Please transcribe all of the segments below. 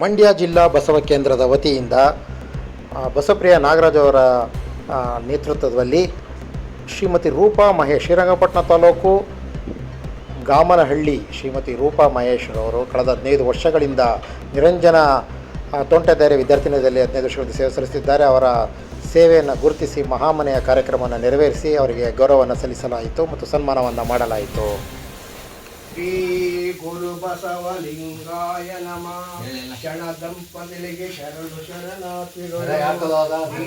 ಮಂಡ್ಯ ಜಿಲ್ಲಾ ಬಸವ ಕೇಂದ್ರದ ವತಿಯಿಂದ ಬಸಪ್ರಿಯ ನಾಗರಾಜ್ ಅವರ ನೇತೃತ್ವದಲ್ಲಿ ಶ್ರೀಮತಿ ರೂಪಾ ಮಹೇಶ್, ಶ್ರೀರಂಗಪಟ್ಟಣ ತಾಲೂಕು ಗಾಮನಹಳ್ಳಿ ಶ್ರೀಮತಿ ರೂಪಾ ಮಹೇಶ್ ಅವರು ಕಳೆದ ಹದಿನೈದು ವರ್ಷಗಳಿಂದ ನಿರಂಜನ ತೋಂಟದಾರ್ಯ ವಿದ್ಯಾರ್ಥಿನಿಯಲ್ಲಿ ಹದಿನೈದು ವರ್ಷಗಳಿಂದ ಸೇವೆ ಸಲ್ಲಿಸಿದ್ದಾರೆ ಅವರ ಸೇವೆಯನ್ನು ಗುರುತಿಸಿ ಮಹಾಮನೆಯ ಕಾರ್ಯಕ್ರಮವನ್ನು ನೆರವೇರಿಸಿ ಅವರಿಗೆ ಗೌರವವನ್ನು ಸಲ್ಲಿಸಲಾಯಿತು ಮತ್ತು ಸನ್ಮಾನವನ್ನು ಮಾಡಲಾಯಿತು. ಶ್ರೀ ಗುರು ಬಸವಲಿಂಗಾಯ ನಮ. ಕ್ಷಣ ದಂಪತಿಗೆ ಶರಣು ಶರಣಾರ್ಥಿಗಳು. ಶ್ರೀ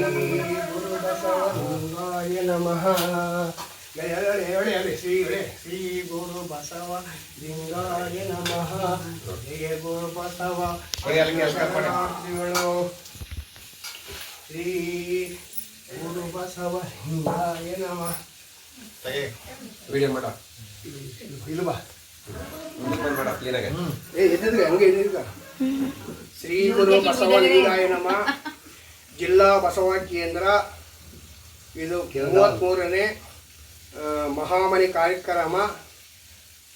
ಗುರು ಬಸವಲಿಂಗಾಯ ನಮಃ. ಶ್ರೀ. ಶ್ರೀ ಗುರು ಬಸವ ಲಿಂಗಾಯ ನಮಃ. ಹೇ ಗುರು ಬಸವ ಶರಣಾರ್ಥಿಗಳು. ಶ್ರೀ ಗುರು ಬಸವ ಲಿಂಗಾಯ ನಮಃ ವಿಡಿಯೋ ಮಾಡ. ಇದು ಶ್ರೀ ಗುರು ಬಸವಲಿಂಗಾಯ ನಮ ಜಿಲ್ಲಾ ಬಸವ ಕೇಂದ್ರ ಇದು ಮೂವತ್ತ್ಮೂರನೇ ಮಹಾಮನಿ ಕಾರ್ಯಕ್ರಮ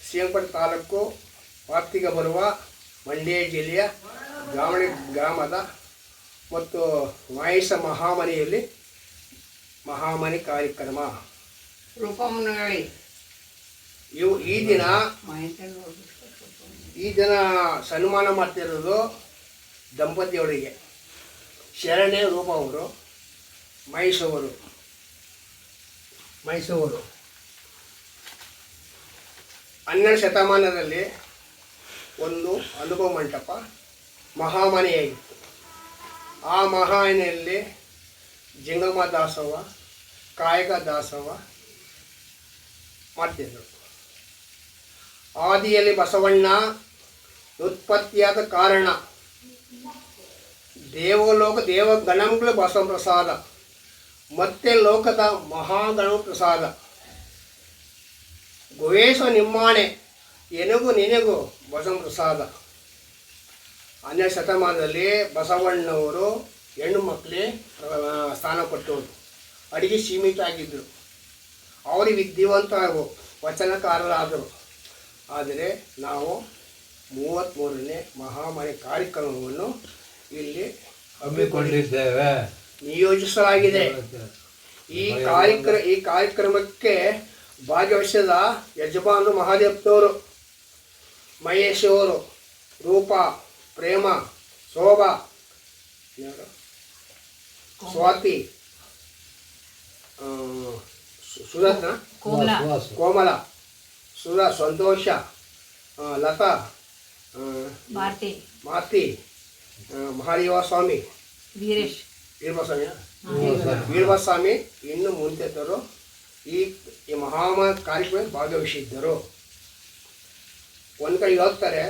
ಶ್ರೀರಂಗಪಟ್ಟಣ ತಾಲೂಕು ವ್ಯಾಪ್ತಿಗೆ ಬರುವ ಮಂಡ್ಯ ಜಿಲ್ಲೆಯ ಗ್ರಾಮಣಿ ಗ್ರಾಮದ ಮತ್ತು ವಾಯಸ ಮಹಾಮನಿಯಲ್ಲಿ ಮಹಾಮನಿ ಕಾರ್ಯಕ್ರಮ ರೂಪಮ್ಮನ ಹೇಳಿ ಇವು ಈ ದಿನ ಈ ದಿನ ಸನ್ಮಾನ ಮಾಡ್ತಿರೋದು ದಂಪತಿಯವರಿಗೆ. ಶರಣೆ ರೂಪ ಅವರು ಮೈಸೂರು ಮೈಸೂರು ಹನ್ನೆರಡು ಶತಮಾನದಲ್ಲಿ ಒಂದು ಅನುಭವ ಮಂಟಪ ಮಹಾಮನೆಯಾಗಿತ್ತು. ಆ ಮಹಾಮನೆಯಲ್ಲಿ ಜಂಗಮ ದಾಸವ ಕಾಯಕ ದಾಸವ ಮಾಡ್ತಿದ್ರು. ಆದಿಯಲ್ಲಿ ಬಸವಣ್ಣ ಉತ್ಪತ್ತಿಯಾದ ಕಾರಣ. ದೇವಲೋಕ ದೇವ ಗಣಂಗಳ ಬಸವ ಪ್ರಸಾದ ಮತ್ತೆ ಲೋಕದ ಮಹಾಗಣ ಪ್ರಸಾದ ಗುವೇಶ ನಿಮ್ಮಾಣೆ, ಎನಗು ನಿನಗೂ ಬಸವ ಪ್ರಸಾದ ಹನ್ನೆರಡು ಶತಮಾನದಲ್ಲಿ ಬಸವಣ್ಣವರು ಹೆಣ್ಣು ಮಕ್ಕಳೇ ಸ್ಥಾನ ಕೊಟ್ಟವರು. ಅಡಿಗೆ ಸೀಮಿತ ಆಗಿದ್ದರು ಅವರು ವಿದ್ಯಾವಂತ ವಚನಕಾರರಾದರು. ಆದರೆ ನಾವು ಮೂವತ್ತ್ಮೂರನೇ ಮಹಾಮಾರಿ ಕಾರ್ಯಕ್ರಮವನ್ನು ಇಲ್ಲಿ ಹಮ್ಮಿಕೊಂಡಿದ್ದೇವೆ. ನಿಯೋಜಿಸಲಾಗಿದೆ. ಈ ಕಾರ್ಯಕ್ರಮ ಈ ಕಾರ್ಯಕ್ರಮಕ್ಕೆ ಭಾಗವಹಿಸಿದ ಯಜಮಾನು ಮಹಾದೇವನವರು ಮಹೇಶ್ ಅವರು ರೂಪ ಪ್ರೇಮ ಶೋಭಾ? ಸ್ವಾತಿ ಸುರತ್ನ? ಕೋಮಲ. ಸುರ ಸಂತೋಷ ಲತಾ ಮಾರ್ತಿ. ಮಾರ್ತಿ ಮಹಾದೇವ ಸ್ವಾಮಿ ವೀರೇಶ್. ವೀರಭಸ್ವಾಮಿ ವಾಸು. ವೀರಭಸ್ವಾಮಿ. ಇನ್ನು ಮುಂತೆತರು ಈ ಈ ಮಹಾಮ ಕಾರ್ಯಕ್ರಮದಲ್ಲಿ ಭಾಗವಹಿಸಿದ್ದರು. ಒಂದು ಕಡೆ ಹೋಗ್ತಾರೆ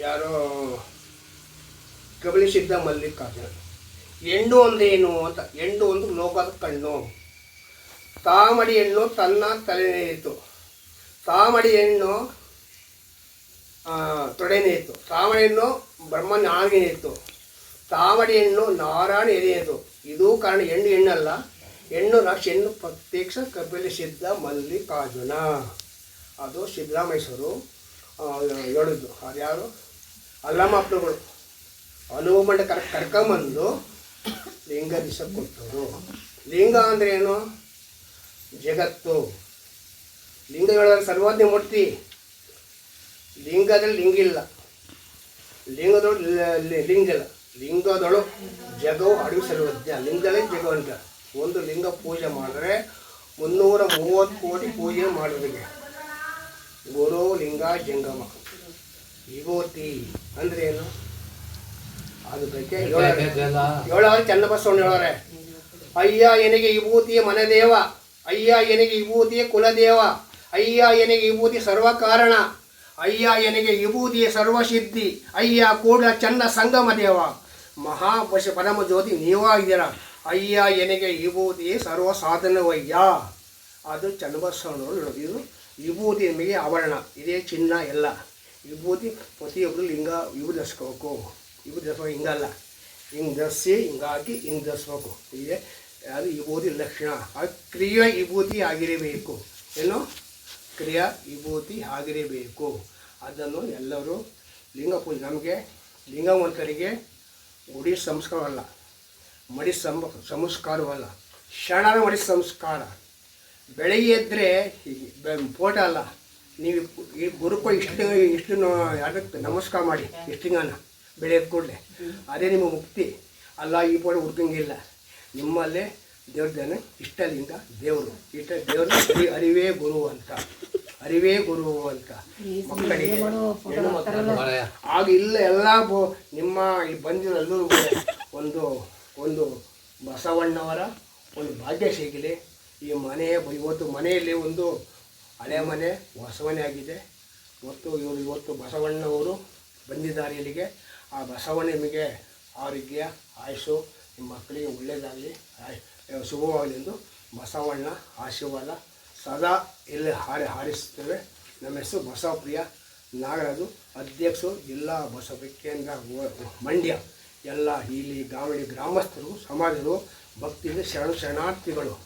ಯಾರು ಕಬಲಿ ಸಿದ್ಧ ಮಲ್ಲಿಕಾರ್ಜುನ. ಹೆಣ್ಣು ಒಂದೇನು ಅಂತ ಹೆಣ್ಣು ಒಂದು ಲೋಕದ ಕಣ್ಣು. ತಾಮಡಿ ಹೆಣ್ಣು ತನ್ನ ತಲೆನೇಯಿತು ತಾಮಡಿ ಹೆಣ್ಣು ಇತ್ತು ತಾಮಡಿ ಹೆಣ್ಣು ಬ್ರಹ್ಮನ ಇತ್ತು ತಾಮಡಿ ಹೆಣ್ಣು ನಾರಾಯಣ ಎದೆಯಿತು ಇದು ಕಾರಣ ಹೆಣ್ಣು ಹೆಣ್ಣಲ್ಲ. ಹೆಣ್ಣು ರಾಶಿ ಹೆಣ್ಣು ಪ್ರತ್ಯಕ್ಷ ಕಪಿಲಿ ಸಿದ್ಧ ಮಲ್ಲಿಕಾರ್ಜುನ. ಅದು ಸಿದ್ದರಾಮೇಶ್ವರು ಹೇಳಿದ್ದು ಅದ್ಯಾರು? ಅಲ್ಲಮ್ಮ ಅಪ್ಪಗಳು ಮಂಡ ಕರ್, ಕರ್ಕೊಂಬಂದು ಲಿಂಗ ದಿಸ ಕೊಟ್ಟರು. ಲಿಂಗ ಅಂದ್ರೇನು ಜಗತ್ತು. ಲಿಂಗ ಸರ್ವಾಜ್ಞೆ ಮೂರ್ತಿ. ಲಿಂಗದಲ್ಲಿ ಲಿಂಗಿಲ್ಲ ಲಿಂಗದೊಳು ಲಿಂಗಿಲ್ಲ ಲಿಂಗದೊಳು ಜಗವು ಅಡುಗೆ ಸರ್ವಜ್ಞ ಲಿಂಗಲೇ ಜಗ ಅಂತ ಒಂದು ಲಿಂಗ ಪೂಜೆ ಮಾಡಿದ್ರೆ ಮುನ್ನೂರ ಮೂವತ್ತು ಕೋಟಿ ಪೂಜೆ ಮಾಡೋರಿಗೆ ಗುರು ಲಿಂಗ ಜಂಗಮ. ವಿಭೂತಿ ಅಂದ್ರೆ ಏನು? ಅದ್ರ ಬಗ್ಗೆ ಹೇಳೋರು ಚನ್ನಬಸವಣ್ಣ ಹೇಳೋರೆ. ಅಯ್ಯ ಎನಗೆ ವಿಭೂತಿಯ ಮನದೇವ. ಅಯ್ಯ ಎನಿಗೆ ವಿಭೂತಿಯ ಕುಲದೇವ. ಅಯ್ಯ ಎನಗೆ ವಿಭೂತಿ ಸರ್ವ ಕಾರಣ ಅಯ್ಯ ಎನಗೆ ಸರ್ವ ಸರ್ವಸಿದ್ಧಿ. ಅಯ್ಯ ಕೂಡ ಚನ್ನ ಸಂಗಮ ದೇವ. ಮಹಾಪಶ ಪರಮ ಜ್ಯೋತಿ ನೀವಾಗಿದ್ದೀರ. ಅಯ್ಯ ಎನಗೆ ಇಬೂದಿ ಸರ್ವ ಸಾಧನವಯ್ಯ ಅದು ಚನ್ನಬಸವನವರು ಹೇಳೋದು ಇದು ವಿಭೂತಿ ನಿಮಗೆ ಆವರಣ ಇದೇ ಚಿನ್ನ ಎಲ್ಲ. ವಿಭೂತಿ ಪ್ರತಿಯೊಬ್ಬರು ಲಿಂಗ, ವಿಭೂತಿ ಧರಿಸ್ಕೋಬೇಕು ಧರಿಸ್ಬೇಕು, ಹಿಂಗಲ್ಲ. ಹಿಂಗೆ ಧರಿಸಿ ಹಿಂಗಾಗಿ ಹಿಂಗೆ ಧರಿಸ್ಬೇಕು. ಇದೆ ಅದು ವಿಭೂತಿ ಲಕ್ಷಣ. ಆ ಕ್ರಿಯೆ ವಿಭೂತಿ ಆಗಿರಬೇಕು. ಏನು? ಕ್ರಿಯಾ ವಿಭೂತಿ ಆಗಿರಬೇಕು. ಅದನ್ನು ಎಲ್ಲರೂ ಲಿಂಗ ಪೂಜೆ, ನಮಗೆ ಲಿಂಗವಂತರಿಗೆ ಗುಡಿ ಸಂಸ್ಕಾರವಲ್ಲ ಮಡಿ ಸಂಸ್ಕಾರವಲ್ಲ, ಶರಣರ ಮಡಿ ಸಂಸ್ಕಾರ. ಬೆಳಗ್ಗೆ ಎದ್ದರೆ ಫೋಟೋ ಅಲ್ಲ, ನೀವು ಈ ಗುರುಕ ಇಷ್ಟು ಇಷ್ಟು ಅದಕ್ಕೆ ನಮಸ್ಕಾರ ಮಾಡಿ ಇಷ್ಟಿಂಗನ ಬೆಳೆದ ಕೂಡಲೇ. ಅದೇ ನಿಮ್ಮ ಮುಕ್ತಿ. ಅಲ್ಲ, ಈ ಫೋಟೋ ಹುಡ್ಕಂಗಿಲ್ಲ ನಿಮ್ಮಲ್ಲೇ ದೇವ್ರದೇನೆ ಇಷ್ಟಲಿಂಗ ದೇವರು. ಇಷ್ಟ ದೇವರು ಅರಿ ಅರಿವೇ ಗುರು ಅಂತ. ಅರಿವೇ ಗುರು ಅಂತ. ಮಕ್ಕಳಿಗೆ ಹೆಣ್ಣು ಮಕ್ಕಳು ಮನೆಯ ಆಗ ಇಲ್ಲ ಎಲ್ಲ ಬೋ ನಿಮ್ಮ ಇಲ್ಲಿ ಬಂದಿರೋ ಎಲ್ಲರೂ ಒಂದು ಒಂದು ಬಸವಣ್ಣವರ ಒಂದು ಭಾಗ್ಯ ಸಿಗಲಿ ಈ ಮನೆ ಇವತ್ತು ಮನೆಯಲ್ಲಿ ಒಂದು ಹಳೆ ಮನೆ ಹೊಸ ಮನೆ ಆಗಿದೆ. ಮತ್ತು ಇವರು ಇವತ್ತು ಬಸವಣ್ಣವರು ಬಂದಿದ್ದಾರೆ ಇಲ್ಲಿಗೆ. ಆ ಬಸವಣ್ಣ ನಿಮಗೆ ಆರೋಗ್ಯ ಆಯುಷು ನಿಮ್ಮ ಮಕ್ಕಳಿಗೆ ಒಳ್ಳೆಯದಾಗಲಿ ಶುಭವಾಗಲಿ ಎಂದು ಬಸವಣ್ಣ ಆಶೀರ್ವಾದ ಸದಾ ಇಲ್ಲಿ ಹಾರಿ ಹಾಡಿಸುತ್ತೇವೆ. ನಮ್ಮ ಹೆಸರು ಬಸವಪ್ರಿಯ ನಾಗರಾಜು, ಅಧ್ಯಕ್ಷರು ಜಿಲ್ಲಾ ಬಸವ ಕೇಂದ್ರ ಮಂಡ್ಯ. ಎಲ್ಲ ಇಲ್ಲಿ ಗಾವಳಿ ಗ್ರಾಮಸ್ಥರು, ಸಮಾಜರು, ಭಕ್ತಿಯಿಂದ ಶರಣ ಶರಣಾರ್ಥಿಗಳು.